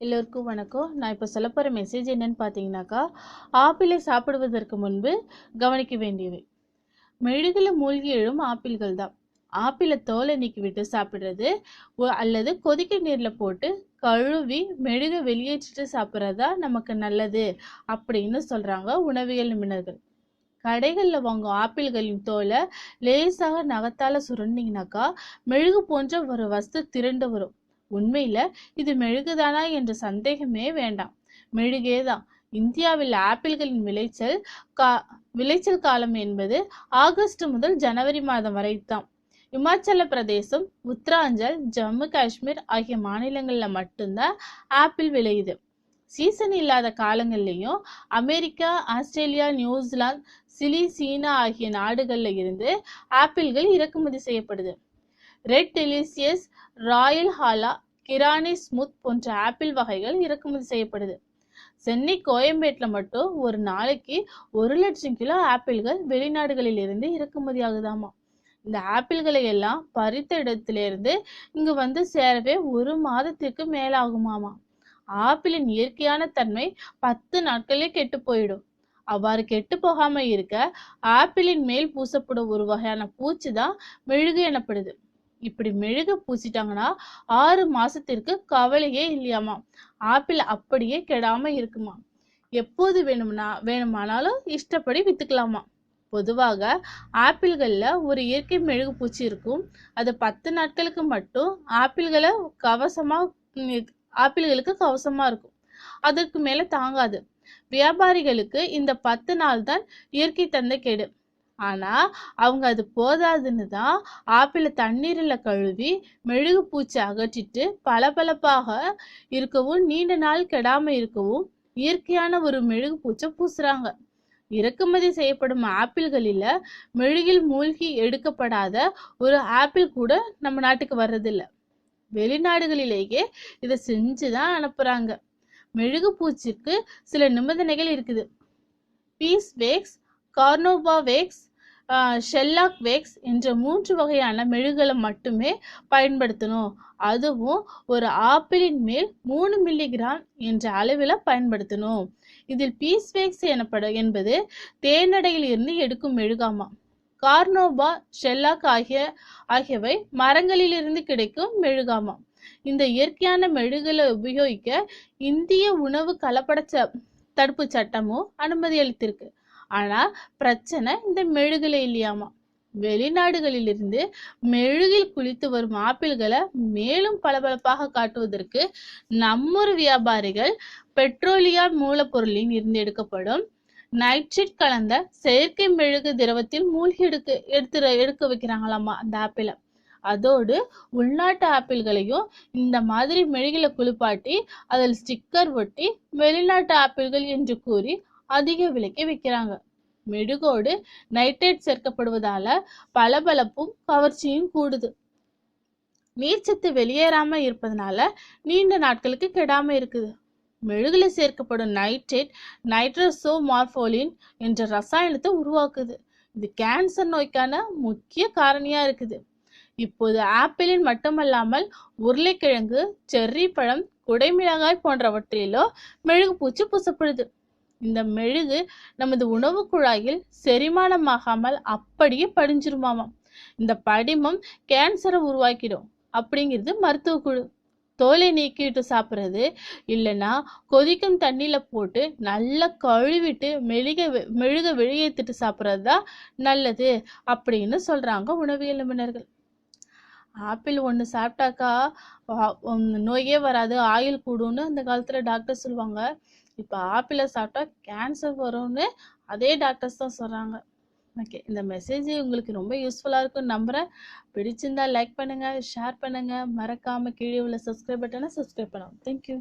எல்லோருக்கும் வணக்கம். நான் இப்போ சொல்ல போகிற மெசேஜ் என்னன்னு பார்த்தீங்கன்னாக்கா ஆப்பிளை சாப்பிடுவதற்கு முன்பு கவனிக்க வேண்டியவை. மெழுகில் மூழ்கி எழும் ஆப்பிள்கள் தான். ஆப்பிளை தோலை நீக்கிவிட்டு சாப்பிட்றது அல்லது கொதிக்க நீரில் போட்டு கழுவி மெழுக வெளியேற்றிட்டு சாப்பிட்றது தான் நமக்கு நல்லது அப்படின்னு சொல்கிறாங்க உணவியல் நிபுணர்கள். கடைகளில் வாங்கும் ஆப்பிள்களின் தோலை லேசாக நகத்தால் சுரண்டிங்கனாக்கா மெழுகு போன்ற ஒரு வஸ்து திரண்டு வரும். உண்மையில இது மெழுகுதானா என்ற சந்தேகமே வேண்டாம். மெழுகே தான் இந்தியாவில் ஆப்பிள்களின் விளைச்சல் கா விளைச்சல் காலம் என்பது ஆகஸ்ட் முதல் ஜனவரி மாதம் வரை தான். இமாச்சல பிரதேசம் உத்தராஞ்சல் ஜம்மு காஷ்மீர் ஆகிய மாநிலங்களில் மட்டும்தான் ஆப்பிள் விளையுது சீசன் இல்லாத காலங்கள்லையும் America Australia New Zealand Chile China ஆகிய நாடுகளில் இருந்து ஆப்பிள்கள் இறக்குமதி செய்யப்படுது. Red delicious royal gala granny smith போன்ற ஆப்பிள் வகைகள் இறக்குமதி செய்யப்படுது. சென்னை கோயம்பேட்டில் மட்டும் ஒரு நாளைக்கு ஒரு லட்சம் கிலோ ஆப்பிள்கள் வெளிநாடுகளில் இருந்து இறக்குமதி ஆகுதாமா இந்த ஆப்பிள்களை எல்லாம் பறித்த இடத்திலிருந்து இங்கு வந்து சேரவே ஒரு மாதத்திற்கு மேலாகுமாமா? ஆப்பிளின் இயற்கையான தன்மை பத்து நாட்களே கெட்டு போயிடும். அவ்வாறு கெட்டு போகாம இருக்க ஆப்பிளின் மேல் பூசப்படும் ஒரு வகையான பூச்சி தான் மெழுகு எனப்படுது. இப்படி மெழுகு பூசிட்டாங்கன்னா ஆறு மாசத்திற்கு கவலையே இல்லையாமா? ஆப்பிள் அப்படியே கெடாம இருக்குமா? எப்போது வேணும்னா வேணுமானாலும் இஷ்டப்படி வித்துக்கலாமா? பொதுவாக ஆப்பிள்களில் ஒரு இயற்கை மெழுகு பூச்சி இருக்கும். அது பத்து நாட்களுக்கு மட்டும் ஆப்பிள்களை கவசமா ஆப்பிள்களுக்கு கவசமா இருக்கும். அதற்கு மேலே தாங்காது. வியாபாரிகளுக்கு இந்த பத்து நாள் தான் இயற்கை தந்த கெடு. ஆனா அவங்க அது போதாதுன்னு தான் ஆப்பிளை தண்ணீரில் கழுவி மெழுகு பூச்சி அகற்றிட்டு பளபளப்பாக இருக்கவும் நீண்ட நாள் கெடாம இருக்கவும் இயற்கையான ஒரு மெழுகு பூச்சை பூசுறாங்க. இறக்குமதி செய்யப்படும் ஆப்பிள்களில் மெழுகில் மூழ்கி எடுக்கப்படாத ஒரு ஆப்பிள் கூட நம்ம நாட்டுக்கு வர்றதில்ல. வெளிநாடுகளிலேயே இதை செஞ்சு தான் அனுப்புகிறாங்க மெழுகு பூச்சிக்கு சில நிபந்தனைகள் இருக்குது. Bees wax carnauba wax shellac wax என்ற மூன்று வகையான மெழுகுகளை மட்டுமே பயன்படுத்தணும். அதுவும் ஒரு ஆப்பிளின் மேல் மூணு மில்லிகிராம் என்ற அளவில் பயன்படுத்தணும். இதில் பீஸ் வேக்ஸ் எனப்பட என்பது தேனடையில் இருந்து எடுக்கும் மெழுகாமா. கார்னோபா ஷெல்லாக் ஆகிய ஆகியவை மரங்களிலிருந்து கிடைக்கும் மெழுகாமா. இந்த இயற்கையான மெழுகுகளை உபயோகிக்க இந்திய உணவு கலப்பட ச- தடுப்பு சட்டமும் அனுமதி அளித்திருக்கு. ஆனா பிரச்சனை இந்த மெழுகுல இல்லையாமா? வெளிநாடுகளிலிருந்து மெழுகில் குளித்து வரும் ஆப்பிள்களை மேலும் பளபளப்பாக காட்டுவதற்கு நம்மூர் வியாபாரிகள் பெட்ரோலியம் மூலப்பொருளில் இருந்து எடுக்கப்படும் நைட்ரேட் கலந்த செயற்கை மெழுகு திரவத்தில் மூழ்கி எடுக்க எடுத்து எடுக்க வைக்கிறாங்களாமா அந்த ஆப்பிளை. அதோடு உள்நாட்டு ஆப்பிள்களையும் இந்த மாதிரி மெழுகில குளிப்பாட்டி அதில் ஸ்டிக்கர் ஒட்டி வெளிநாட்டு ஆப்பிள்கள் என்று கூறி அதிக விலைக்கு விற்கிறாங்க. மெழுகோடு நைட்ரேட் சேர்க்கப்படுவதால பளபளப்பும் கவர்ச்சியும் கூடுது. நீர்ச்சத்து வெளியேறாம இருப்பதனால நீண்ட நாட்களுக்கு கெடாம இருக்குது. மெழுகுல சேர்க்கப்படும் நைட்ரேட் நைட்ரஸோ மார்போலின் என்ற ரசாயனத்தை உருவாக்குது. இது கேன்சர் நோய்க்கான முக்கிய காரணியா இருக்குது. இப்போது ஆப்பிளின் மட்டுமல்லாமல் உருளைக்கிழங்கு செர்ரி பழம் குடைமிளகாய் போன்றவற்றிலோ மெழுகு பூச்சி பூசப்படுது. இந்த மெழுகு நமது உணவு குழாயில் செரிமானமாகாமல் அப்படியே படிஞ்சிருமாமாம். இந்த படிமம் கேன்சரை உருவாக்கிடும். அப்படிங்கிறது மருத்துவ குழு. தோலை நீக்கிட்டு சாப்பிட்றது இல்லைன்னா கொதிக்கும் தண்ணியில் போட்டு நல்லா கழுவிட்டு மெழுக மெழுக வெளியேற்றிட்டு சாப்பிட்றது தான் நல்லது அப்படின்னு சொல்றாங்க உணவியல் நிபுணர்கள். ஆப்பிள் ஒன்று சாப்பிட்டாக்கா உம் நோயே வராது ஆயுள் கூடும்னு அந்த காலத்தில் டாக்டர் சொல்லுவாங்க. இப்போ ஆப்பிளை சாப்பிட்டா கேன்சர் வரும்னு அதே டாக்டர்ஸ் தான் சொல்கிறாங்க ஓகே இந்த மெசேஜ் உங்களுக்கு ரொம்ப யூஸ்ஃபுல்லாக இருக்கும்னு நம்புகிறேன் பிடிச்சிருந்தா லைக் பண்ணுங்கள் ஷேர் பண்ணுங்கள் மறக்காமல் கீழே உள்ள சப்ஸ்கிரைப் பட்டனை சப்ஸ்கிரைப் பண்ணுவோம் தேங்க்யூ